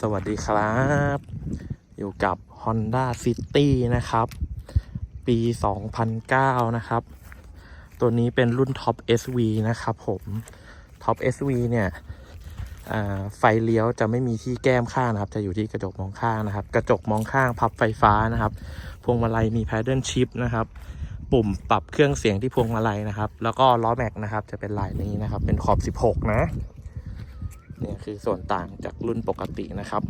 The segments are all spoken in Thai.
สวัสดีครับ อยู่กับ Honda City นะครับ ปี 2009 นะครับ ตัวนี้เป็นรุ่น Top SV นะครับผม Top SV เนี่ยไฟเลี้ยวจะไม่มีที่แก้มข้างนะครับ จะอยู่ที่กระจกมองข้างนะครับ กระจกมองข้างพับไฟฟ้านะครับ พวงมาลัยมี Paddle Shift นะครับ ปุ่มปรับเครื่องเสียงที่พวงมาลัยนะครับ แล้วก็ล้อแม็กนะครับ จะเป็นลายนี้นะครับ เป็นขอบ 16 นะ นี่คือส่วนต่างจากรุ่นปกตินะครับ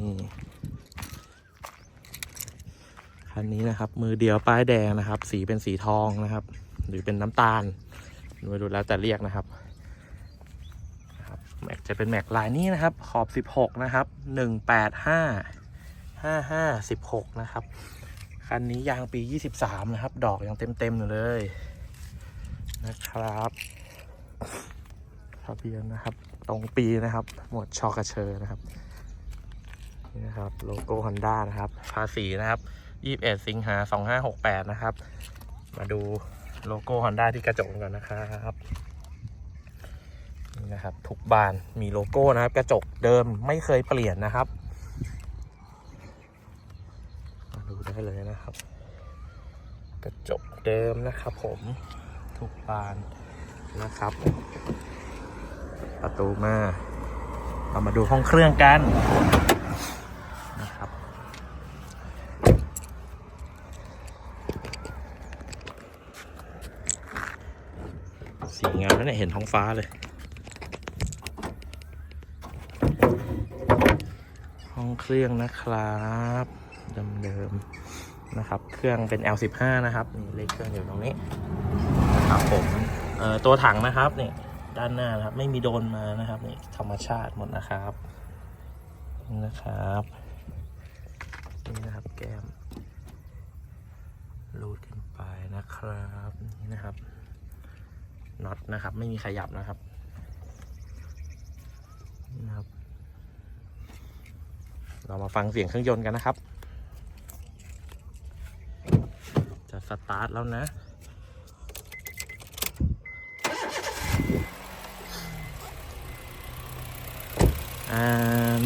นี่คันนี้นะครับมือเดียวป้ายแดงนะครับ สีเป็นสีทองนะครับ หรือเป็นน้ำตาลดูดูแล้วแต่เรียกนะครับนะครับแม็กจะเป็นแม็กลายนี้นะครับ ขอบ 16 นะครับ 185 55 16 นะครับ คันนี้ยางปี 23 นะครับ ดอกยังเต็มๆอยู่เลยนะครับ ทะเบียนนะครับ ตรงปีนะครับ หมวดชอกระเชอนะครับนี่นะครับโลโก้ Honda นะครับ ภาษีนะครับ21สิงหา2568นะครับ มาดูโลโก้ Honda ที่กระจกกันก่อนนะครับนี่นะครับ ทุกบานมีโลโก้นะครับ กระจกเดิมไม่เคยเปลี่ยนนะครับมาดูได้เลยนะครับ กระจกเดิมนะครับ ผมทุกบานนะครับ ประตูมา เรามาดูห้องเครื่องกันนะครับสีงามแล้วเนี่ยเห็นท้องฟ้าเลย ห้องเครื่องนะครับเดิมๆนะครับ เครื่องเป็น L15 นะครับนี่เลขเครื่องอยู่ตรงนี้นะครับผมเอ่อตัวถังนะครับนี่ ด้านหน้านะครับ ไม่มีโดนมานะครับนี่ธรรมชาติหมดนะครับนี่นะครับนี่นะครับแก้มรูดขึ้นไปนะครับนี่นะครับน็อตนะครับ ไม่มีขยับนะครับนี่นะครับ เรามาฟังเสียงเครื่องยนต์กันนะครับ จะสตาร์ทแล้วนะ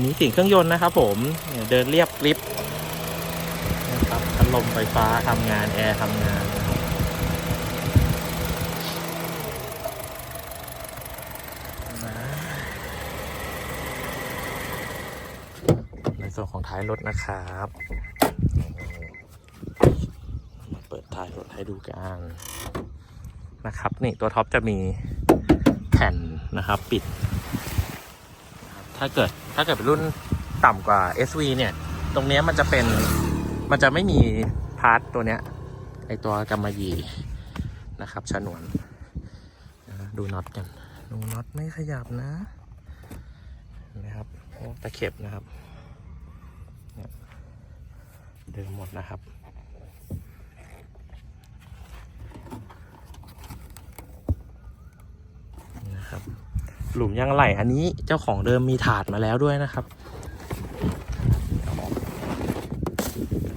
มีเสียงเครื่องยนต์นะครับผมเดินเรียบกริปนะครับพัดลมไฟฟ้าทำงาน แอร์ทำงานนะครับในส่วนของท้ายรถนะครับมาเปิดท้ายรถให้ดูกันนะครับ นี่ตัวท็อปจะมีแผ่นนะครับ ปิด ถ้าเกิดถ้าเกิดเป็นรุ่นต่ำกว่า SV เนี่ย ตรงนี้มันจะเป็นมันจะไม่มีพาร์ทตัวเนี้ยไอตัวกำมะหยี่นะครับฉนวนนะดูน็อตกัน ดูน็อตไม่ขยับนะนะครับโอ้ตะเข็บนะครับเดิมหมดนะครับนะครับ หลุมยางไหลอันนี้เจ้าของเดิมมีถาดมาแล้วด้วยนะครับ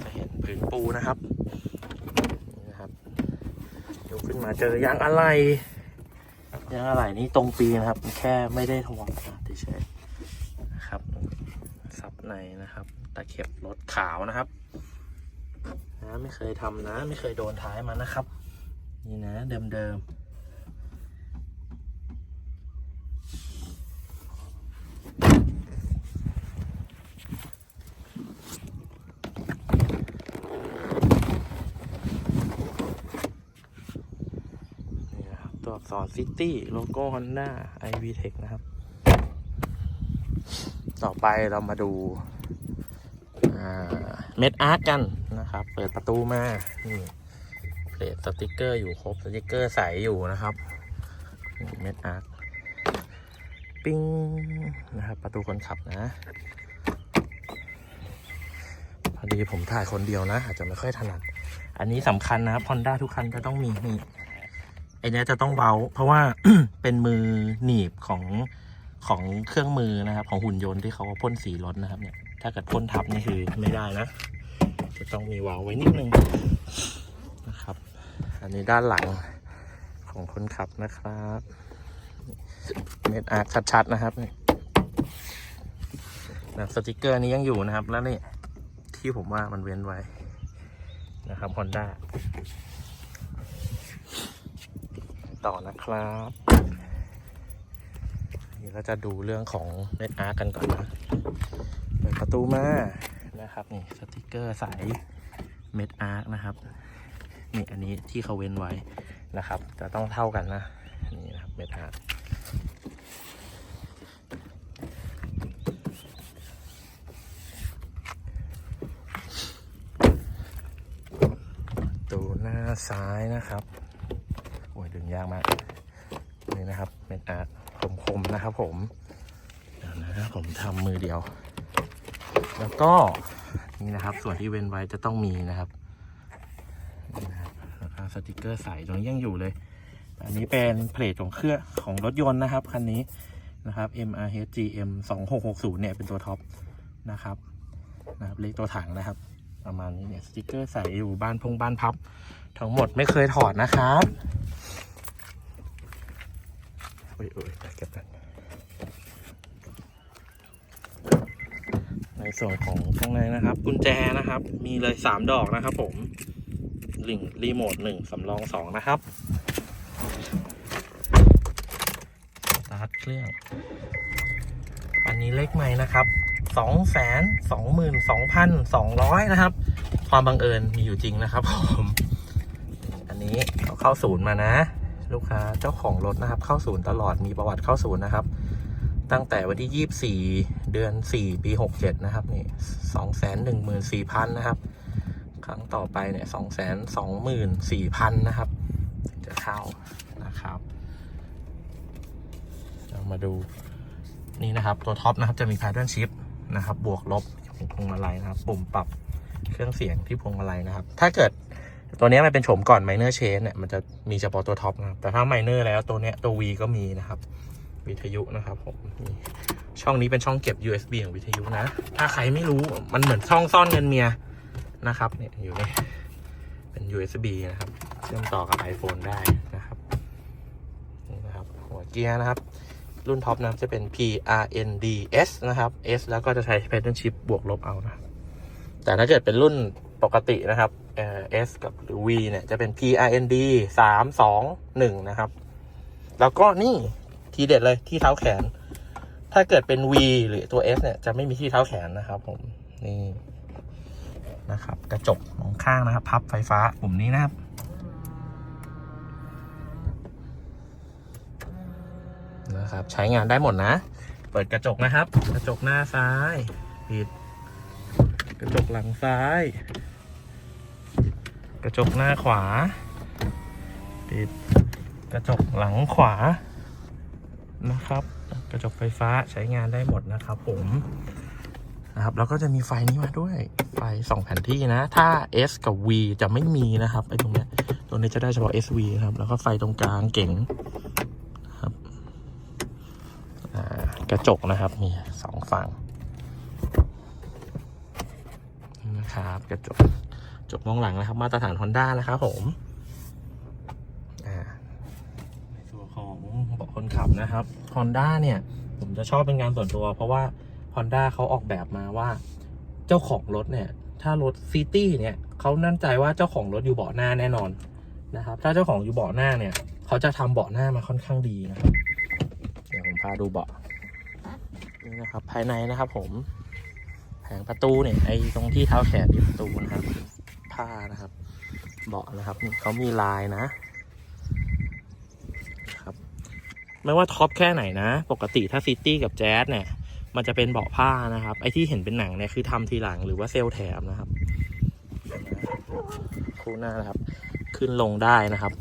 จะเห็นผืนปูนะครับนี่นะครับยกขึ้นมาเจอยางอะไหล่ยางอะไหล่นี้ตรงปีนะครับ แค่ไม่ได้ทวงเฉยนะครับซับในนะครับ ตะเข็บรถขาวนะครับนะไม่เคยทำนะ ไม่เคยโดนท้ายมานะครับ นี่นะเดิมๆ นี่นะครับ ตัวอักษรซิตี้โลโก้ Honda iV Tech นะครับ ต่อไปเรามาดูเม็ดอาร์ตกันนะครับ เปิดประตูมา นี่เพลทสติกเกอร์อยู่ครบ สติกเกอร์ใสอยู่นะครับ เม็ดอาร์ตปิ้งนะครับ ประตูคนขับนะพอดีผมถ่ายคนเดียวนะ อาจจะไม่ค่อยถนัด อันนี้สำคัญนะครับ Honda ทุกคันจะต้องมีนี่ ไอเนี้ยจะต้องเบาเพราะว่า เป็นมือหนีบของของเครื่องมือนะครับ ของหุ่นยนต์ที่เขาพ่นสีรถนะครับ เนี่ย ถ้าเกิดพ่นทับนี่คือไม่ได้นะ จะต้องมีวาลไว้นิดนึงนะครับ อันนี้ด้านหลังของคนขับนะครับเม็ดอาร์ชัดๆนะครับนี่นะสติกเกอร์นี้ยังอยู่นะครับ แล้วนี่ที่ผมว่ามันเว้นไว้นะครับ Honda ต่อนะครับนี่เราจะดูเรื่องของเน็ตอาร์กันก่อนนะเปิดประตูมานะครับนี่สติกเกอร์ใสเม็ดอาร์คนะครับนี่อันนี้ที่เขาเว้นไว้นะครับ จะต้องเท่ากันนะนี่นะครับเม็ดอาร์คประตูหน้าซ้ายนะครับ ยากมาก นี่นะครับเม็ดอาร์คคมๆนะครับผมเดี๋ยวนะผมทำมือเดียว แล้วก็นี่นะครับ ส่วนที่เว้นไว้จะต้องมีนะครับนี่นะครับแล้วก็สติกเกอร์ใสตรงนี้ยังอยู่เลย อันนี้เป็นเพลทของเครื่องของรถยนต์นะครับคันนี้นะครับ MRH GM 2660เนี่ยเป็นตัวท็อปนะครับนะครับเลขตัวถังนะครับ ประมาณนี้เนี่ยสติกเกอร์ใสอยู่บ้านพงบ้านพับ ทั้งหมดไม่เคยถอดนะครับ โอ้ยโอ้ยเก็บกันในส่วนของข้างในนะครับ กุญแจนะครับ มีเลยสามดอกนะครับ ผมลิงรีโมทหนึ่งสำรองสองนะครับสตาร์ทเครื่องอันนี้เลขใหม่นะครับสองแสนสองหมื่นสองพันสองร้อยนะครับ ความบังเอิญมีอยู่จริงนะครับผม อันนี้เขาเข้าศูนย์มานะ ลูกค้าเจ้าของรถนะครับ เข้าศูนย์ตลอดมีประวัติเข้าศูนย์นะครับ ตั้งแต่วันที่ 24 เดือน 4 ปี 67 นะครับนี่214,000 นะครับ ครั้งต่อไปเนี่ย224,000 นะครับ จะเข้านะครับเรามาดูนี่นะครับตัวท็อปนะครับจะมี pattern shift นะครับ บวกลบของพวงมาลัยนะครับ ปุ่มปรับเครื่องเสียงที่พวงมาลัยนะครับ ถ้าเกิด ตัวนี้มันเป็นโฉมก่อน minor change เนี่ยมันจะมีเฉพาะตัวท็อปนะครับแต่ถ้า minor แล้วตัวเนี้ยตัว V ก็มีนะครับ วิทยุนะครับผมช่องนี้เป็นช่องเก็บ USB ของวิทยุนะ ถ้าใครไม่รู้มันเหมือนช่องซ่อนเงินเมียนะครับเนี่ยอยู่นี่เป็น USB นะครับ เชื่อมต่อกับ iPhone ได้นะครับนี่นะครับหัวเกียร์นะครับ รุ่นท็อปนะจะเป็น PRNDS นะครับ S แล้วก็จะใช้ pattern shift บวกลบเอานะแต่ถ้าเกิดเป็นรุ่น ปกตินะครับเอ่อ S กับหรือ V เนี่ยจะเป็น PRND สามสองหนึ่งนะครับ แล้วก็นี่ทีเด็ดเลยที่เท้าแขน ถ้าเกิดเป็น V หรือตัว S เนี่ยจะไม่มีที่เท้าแขนนะครับ ผมนี่นะครับ กระจกมองข้างนะครับ พับไฟฟ้าปุ่มนี้นะครับนะครับ ใช้งานได้หมดนะ เปิดกระจกนะครับ กระจกหน้าซ้ายปิด กระจกหลังซ้าย กระจกหน้าขวาปิดกระจกหลังขวานะครับ กระจกไฟฟ้าใช้งานได้หมดนะครับผมนะครับแล้วก็จะมีไฟนี้มาด้วย ไฟสองแผ่นที่นะ ถ้า S กับ V จะไม่มีนะครับไอ้ตรงเนี้ยตรงนี้จะได้เฉพาะ SV นะครับ แล้วก็ไฟตรงกลางเก๋งครับอ่ากระจกนะครับมีสองฝั่ง นะครับ กระจกจกมองหลังนะครับ มาตรฐาน Honda นะครับผมอ่าในส่วนของเบาะคนขับนะครับ Honda เนี่ย ผมจะชอบเป็นงานส่วนตัว เพราะว่า Honda เขาออกแบบมาว่า เจ้าของรถเนี่ย ถ้ารถซิตี้เนี่ยเขานั่นใจว่าเจ้าของรถอยู่เบาะหน้าแน่นอนนะครับ ถ้าเจ้าของอยู่เบาะหน้าเนี่ยเขาจะทำเบาะหน้ามาค่อนข้างดีนะครับ เดี๋ยวผมพาดูเบาะนี่นะครับ ภายในนะครับผม แผงประตูเนี่ยไอ้ตรงที่เท้าแขนที่ประตูนะครับผ้านะครับ เบาะนะครับเขามีลายนะครับ ไม่ว่าท็อปแค่ไหนนะ ปกติถ้าซิตี้กับแจ๊สเนี่ยมันจะเป็นเบาะผ้านะครับ ไอที่เห็นเป็นหนังเนี่ยคือทำทีหลังหรือว่าเซลแถมนะครับ คู่หน้านะครับ ขึ้นลงได้นะครับ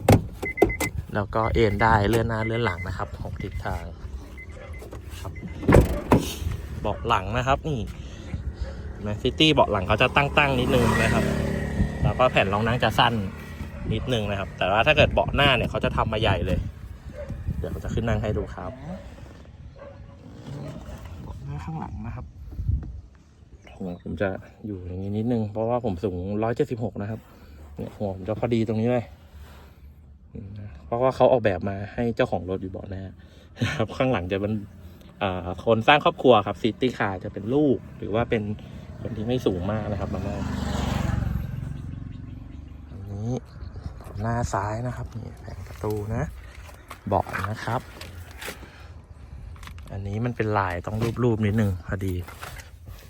แล้วก็เอ็นได้เลื่อนหน้าเลื่อนหลังนะครับของทิศทางครับเบาะหลังนะครับนี่ นะซิตี้เบาะหลังเขาจะตั้งๆนิดนึงนะครับ แล้วก็แผ่นรองนั่งจะสั้นนิดนึงนะครับ แต่ว่าถ้าเกิดเบาะหน้าเนี่ยเขาจะทำมาใหญ่เลย เดี๋ยวผมจะขึ้นนั่งให้ดูครับเบาะหน้าข้างหลังนะครับหัวผมจะอยู่อย่างนี้นิดนึง เพราะว่าผมสูงร้อยเจ็ดสิบหกนะครับ เนี่ยหัวผมจะพอดีตรงนี้เลยอืมนะเพราะว่าเขาออกแบบมาให้เจ้าของรถอยู่เบาะหน้านะครับ ข้างหลังจะมันเอ่อคนสร้างครอบครัวครับซิตี้คาร์จะเป็นลูกหรือว่าเป็น คนที่ไม่สูงมากนะครับมานั่งอันนี้หน้าซ้ายนะครับนี่แผงประตูนะเบาะนะครับ อันนี้มันเป็นลายต้องรูปๆนิดนึงพอดี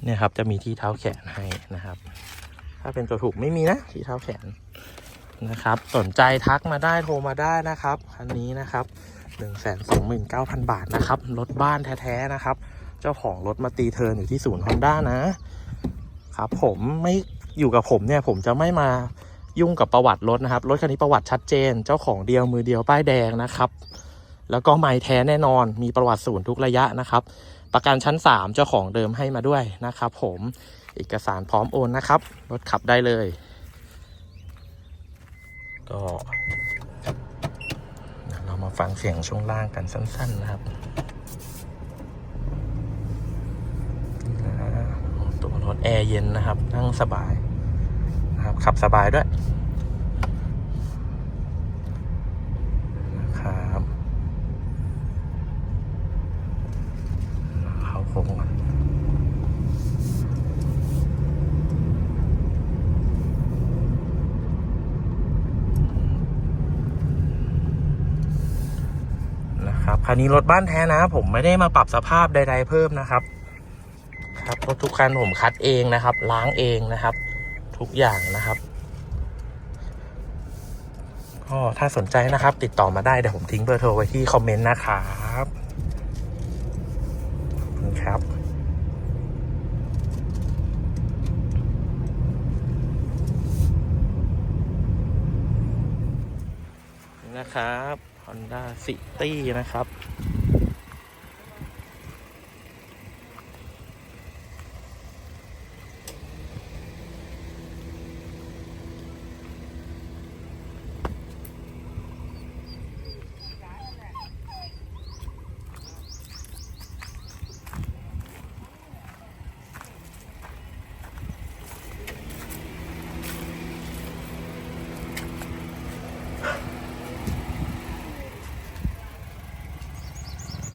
เนี่ยครับจะมีที่เท้าแขนให้นะครับ ถ้าเป็นตัวถูกไม่มีนะที่เท้าแขนนะครับ สนใจทักมาได้โทรมาได้นะครับคันนี้นะครับหนึ่งแสนสองหมื่นเก้าพันบาทนะครับรถบ้านแท้ๆนะครับ เจ้าของรถมาตีเทินอยู่ที่ศูนย์ฮอนด้านะ ครับ ผมไม่อยู่กับผมเนี่ย ผมจะไม่มายุ่งกับประวัติรถนะครับ รถคันนี้ประวัติชัดเจน เจ้าของเดียวมือเดียวป้ายแดงนะครับ แล้วก็ไม่แท้แน่นอน มีประวัติศูนย์ทุกระยะนะครับ ประกันชั้น 3 เจ้าของเดิมให้มาด้วยนะครับ ผมเอกสารพร้อมโอนนะครับ รถขับได้เลย ก็เดี๋ยวเรามาฟังเสียงช่วงล่างกันสั้น ๆ นะครับนี่นะตัวรถ แอร์เย็นนะครับ นั่งสบายนะครับ ขับสบายด้วยนะครับเข้าโค้งก่อนนะครับคันนี้รถบ้านแท้นะ ผมไม่ได้มาปรับสภาพใด ๆ เพิ่มนะครับ ครับรถทุกคันผมคัดเองนะครับ ล้างเองนะครับ ทุกอย่างนะครับก็ถ้าสนใจนะครับ ติดต่อมาได้ เดี๋ยวผมทิ้งเบอร์โทรไว้ที่คอมเมนต์นะครับครับนี่นะครับ Honda City นะครับ